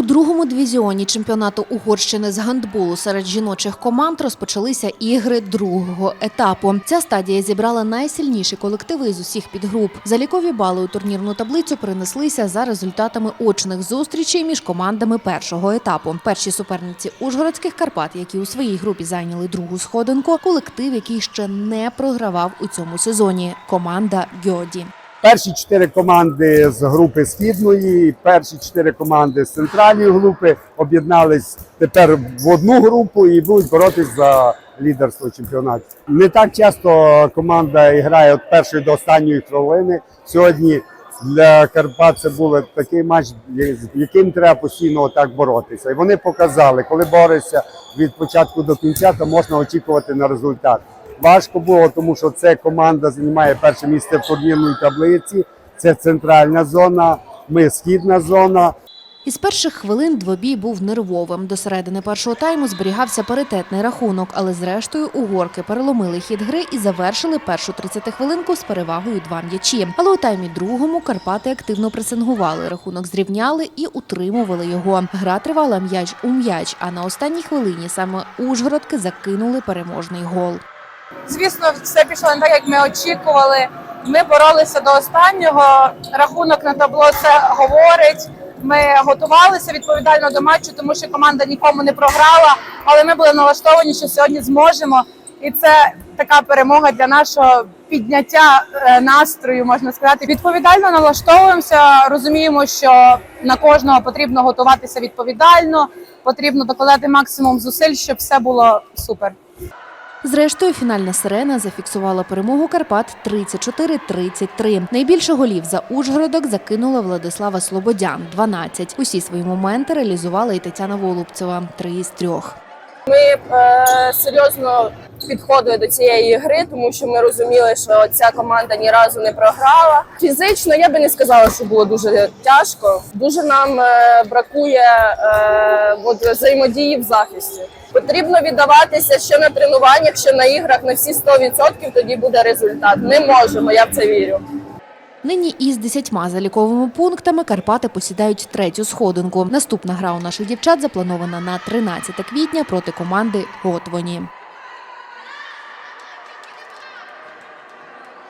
У другому дивізіоні чемпіонату Угорщини з гандболу серед жіночих команд розпочалися ігри другого етапу. Ця стадія зібрала найсильніші колективи з усіх підгруп. Залікові бали у турнірну таблицю перенеслися за результатами очних зустрічей між командами першого етапу. Перші суперниці Ужгородських Карпат, які у своїй групі зайняли другу сходинку, колектив, який ще не програвав у цьому сезоні. Команда Гьоді. Перші чотири команди з групи східної, перші чотири команди з центральної групи об'єднались тепер в одну групу і будуть боротись за лідерство чемпіонату. Не так часто команда грає від першої до останньої хвилини. Сьогодні для Карпат це був такий матч, з яким треба постійно так боротися. І вони показали, коли борешся від початку до кінця, то можна очікувати на результат. Важко було, тому що це команда займає перше місце в турнірній таблиці. Це центральна зона, ми східна зона. Із перших хвилин двобій був нервовим. До середини першого тайму зберігався паритетний рахунок, але зрештою угорки переломили хід гри і завершили першу 30 хвилинку з перевагою два м'ячі. Але у таймі другому Карпати активно пресингували. Рахунок зрівняли і утримували його. Гра тривала м'яч у м'яч. А на останній хвилині саме Ужгородки закинули переможний гол. Звісно, все пішло не так, як ми очікували. Ми боролися до останнього. Рахунок на табло це говорить. Ми готувалися відповідально до матчу, тому що команда нікому не програла. Але ми були налаштовані, що сьогодні зможемо. І це така перемога для нашого підняття е, настрою, можна сказати. Відповідально налаштовуємося. Розуміємо, що на кожного потрібно готуватися відповідально, потрібно докладати максимум зусиль, щоб все було супер. Зрештою, фінальна сирена зафіксувала перемогу Карпат 34-33. Найбільше голів за Ужгородок закинула Владислава Слободян 12. Усі свої моменти реалізувала і Тетяна Волубцева 3 із 3. Ми е, серйозно підходили до цієї гри, тому що ми розуміли, що ця команда ні разу не програла. Фізично я би не сказала, що було дуже тяжко. Дуже нам е, бракує е, от, взаємодії в захисті. Потрібно віддаватися що на тренуваннях, що на іграх на всі 100%, тоді буде результат. Ми можемо, я в це вірю. Нині із 10 заліковими пунктами Карпати посідають третю сходинку. Наступна гра у наших дівчат запланована на 13 квітня проти команди Готвоні.